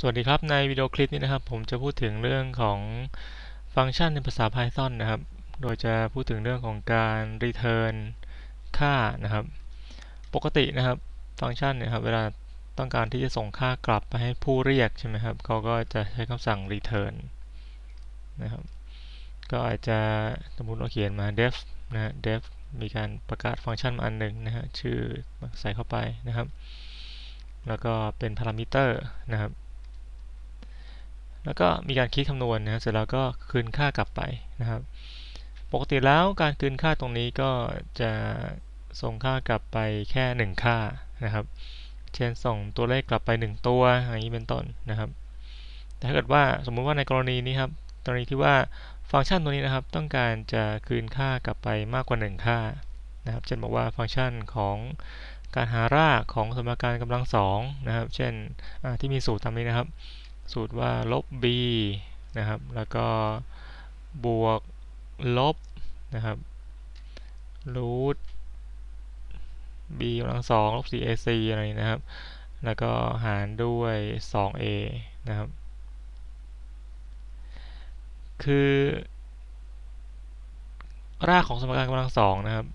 สวัสดีครับ ในวิดีโอคลิปนี้นะครับ ผมจะพูดถึงเรื่องของฟังก์ชันในภาษา Python นะครับ โดยจะพูดถึงเรื่องของการ return ค่านะครับ ปกตินะครับ ฟังก์ชันเนี่ยครับ เวลาต้องการที่จะส่งค่ากลับไปให้ผู้เรียกใช่ไหมครับ เขาก็จะใช้คำสั่ง return นะครับ ก็อาจจะสมมติเราเขียนมา def นะฮะ def มีการประกาศฟังก์ชันมาอันหนึ่งนะฮะ ชื่อใส่เข้าไปนะครับ แล้วก็เป็นพารามิเตอร์นะครับ แล้วก็มีการคิดคำนวณนะเสร็จแล้วก็คืนค่ากลับไปนะครับ ปกติแล้วการคืนค่าตรงนี้ก็จะส่งค่ากลับไปแค่ 1 ค่านะครับ เช่นส่งตัวเลขกลับไป 1 ตัวอย่างนี้เป็นต้นนะครับ แต่ถ้าเกิดว่าสมมุติว่าในกรณีนี้ครับกรณีที่ว่าฟังก์ชันตัวนี้นะครับ ต้องการจะคืนค่ากลับไปมากกว่า 1 ค่านะครับ เช่นบอกว่าฟังก์ชันของการหารากของสมการกำลังสองนะครับ เช่นที่มีสูตรตามนี้นะครับ สูตรว่าลบ b นะครับ แล้วก็บวกลบนะครับรูท b กำลังสองลบ 4ac อะไรนะครับ แล้วก็หารด้วย 2a นะครับ คือ รากของสมการกำลังสองนะครับ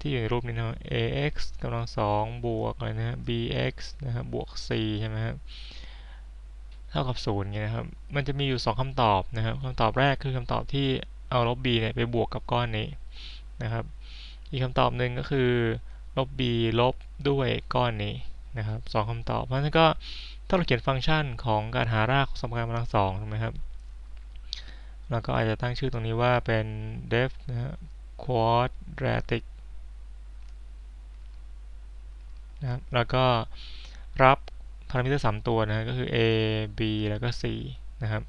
ที่อยู่ในรูปนี้นะ ax กำลังสองบวกอะไรนะ bx นะครับบวก c ใช่ไหมครับ ท่ากับศูนย์ไงนะครับ มันจะมีอยู่ 2คำตอบนะครับคำตอบแรกคือคำตอบที่เอาลบ b เนี่ยไปบวกกับก้อนนี้นะครับ อีกคำตอบหนึ่งก็คือลบ b ลบด้วยก้อนนี้นะครับสองคำตอบ เพราะฉะนั้นก็ถ้าเราเขียนฟังก์ชันของการหารากของสมการกำลังสองถูกไหมครับเราก็อาจจะตั้งชื่อตรงนี้ว่าเป็น def นะฮะ quadratic นะครับแล้วก็รับ พารามิเตอร์สามตัวนะก็คือ a b แล้วก็ c นะครับ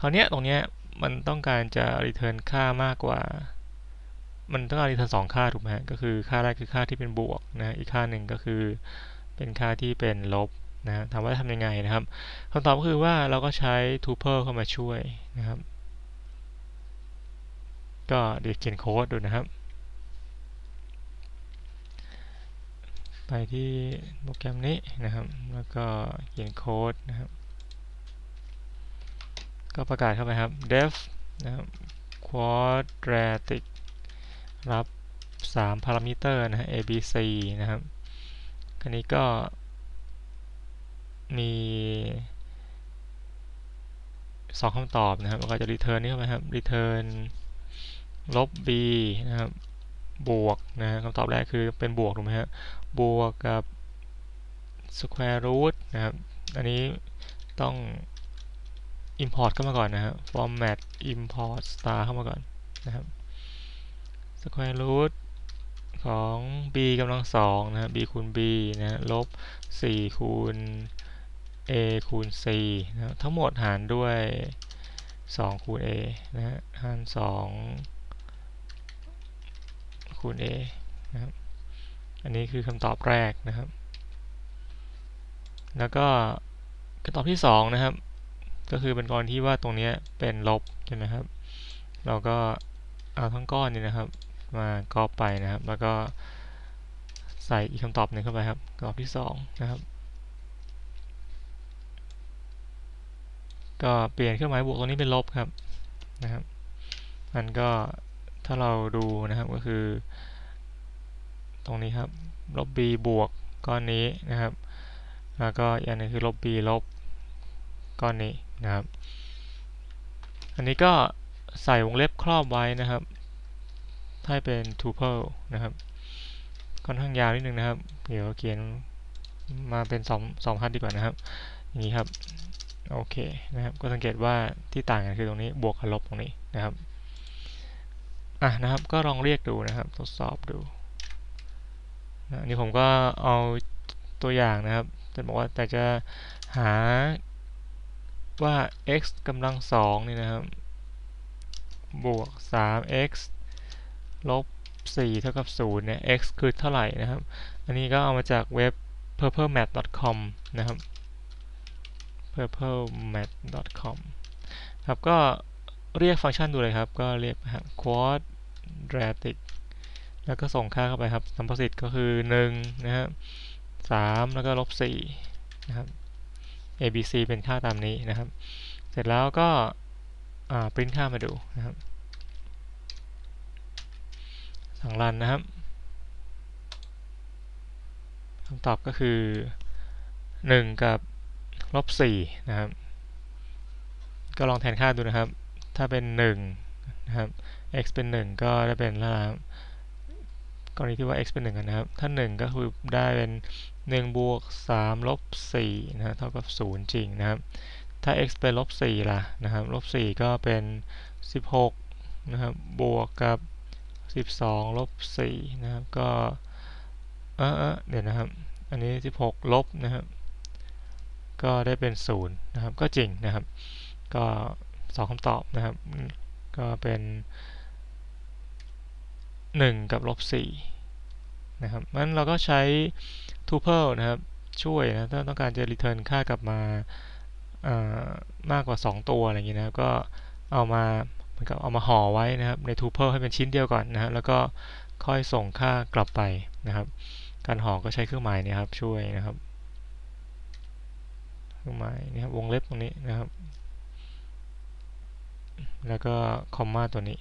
คราวนี้ตรงนี้มันต้องการจะ return ค่ามากกว่า มันต้องการ return สองค่าถูกไหมก็คือค่าแรกคือค่าที่เป็นบวกนะอีกค่าหนึ่งก็คือเป็นค่าที่เป็นลบนะถามว่าทำยังไงนะครับคำตอบก็คือว่าเราก็ใช้ tuple เข้ามาช่วยนะครับ ก็เดี๋ยวเขียนโค้ดดูนะครับ ไปที่โปรแกรมนี้นะครับ แล้วก็เขียนโค้ดนะครับ ก็ประกาศเข้าไปครับ def นะครับ quadratic รับ 3 พารามิเตอร์นะ a b c นะครับคันนี้ก็มี2คำตอบนะครับ ก็จะ return นี่เข้าไปครับ return ลบ b นะครับ บวกนะคำตอบแรกคือเป็นบวกถูกไหมครับบวกกับ square root นะครับ อันนี้ต้อง import เข้ามาก่อนนะครับ format import star เข้ามาก่อนนะครับ square root ของ b กำลังสองนะครับ b คูณ b นะลบ 4 คูณ a คูณ c นะทั้งหมดหารด้วย 2 คูณ a นะฮะหาร 2 คูณ a นะครับอันนี้คือคำตอบแรกนะครับ แล้วก็คำตอบที่2นะครับ ก็คือเป็นกรณีที่ว่าตรงนี้เป็นลบใช่ไหมครับ เราก็เอาทั้งก้อนนี้นะครับ มาก๊อปไปนะครับ แล้วก็ใส่อีกคำตอบหนึ่งเข้าไปครับคำตอบที่ 2 นะครับ ก็เปลี่ยนเครื่องหมายบวกตรงนี้เป็นลบครับนะครับมันก็ ถ้าเราดูนะครับก็คือ ตรงนี้ครับ ลบ b บวกก้อนนี้นะครับ แล้วก็อีกอันนึงคือลบ b ลบก้อนนี้นะครับ อันนี้ก็ใส่วงเล็บครอบไว้นะครับให้เป็น tuple นะครับค่อนข้างยาวนิดนึงนะครับ เดี๋ยวเขียนมาเป็น2 2พันดีกว่านะครับ อย่างนี้ครับ โอเคนะครับ ก็สังเกตว่าที่ต่างกันคือตรงนี้บวกกับลบตรงนี้นะครับ อะนะครับก็ลองเรียกดูนะครับ ทดสอบดูนะนี่ผมก็เอาตัวอย่างนะครับจะบอกว่าแต่จะหาว่า x กำลังสองนี่นะครับ บวก 3x ลบ 4 เท่ากับ 0 เนี่ย x คือเท่าไหร่นะครับ อันนี้ก็เอามาจากเว็บ purplemap.com นะครับ purplemap.com ครับก็ เรียกฟังก์ชันดูเลยครับ ก็เรียกนะครับ quadratic แล้วก็ส่งค่าเข้าไปครับสัมประสิทธิ์ก็คือ1นะครับ3แล้วก็ลบ4นะครับ a b c เป็นค่าตามนี้นะครับ เสร็จแล้วก็ปริ้นค่ามาดูนะครับ สั่งรันนะครับคำตอบก็คือ 1 กับลบ4นะครับ ก็ลองแทนค่าดูนะครับ ถ้าเป็น1นะครับ x เป็น 1 ก็ได้เป็นแล้วนะครับกรณีที่ว่า x เป็น1กันนะครับ ถ้า 1 ก็คือได้เป็น 1 บวก 3 ลบ 4นะฮะเท่ากับ 0 จริงนะครับ ถ้า x เป็นลบ 4 ล่ะนะครับ ลบ 4 ก็เป็น 16 นะครับ บวกกับ 12 ลบ 4 นะครับ ก็ เออเดี๋ยวนะครับ อันนี้ 16 ลบนะครับ ก็ได้เป็น 0 นะครับ ก็จริงนะครับ ก็ สองคำตอบนะครับ ก็เป็น1กับลบ4นะครับนั้นเราก็ใช้ tuple นะครับ ช่วยนะถ้าต้องการจะ return ค่ากลับมามากกว่า 2 ตัวอะไรอย่างนี้นะครับ ก็เอามาเหมือนกับเอามาห่อไว้นะครับ ใน tuple ให้เป็นชิ้นเดียวก่อนนะฮะแล้วก็ค่อยส่งค่ากลับไปนะครับ การห่อก็ใช้เครื่องหมายนี่ครับช่วยนะครับ เครื่องหมายนี่ครับวงเล็บตรงนี้นะครับ แล้วก็คอมมาตัวนี้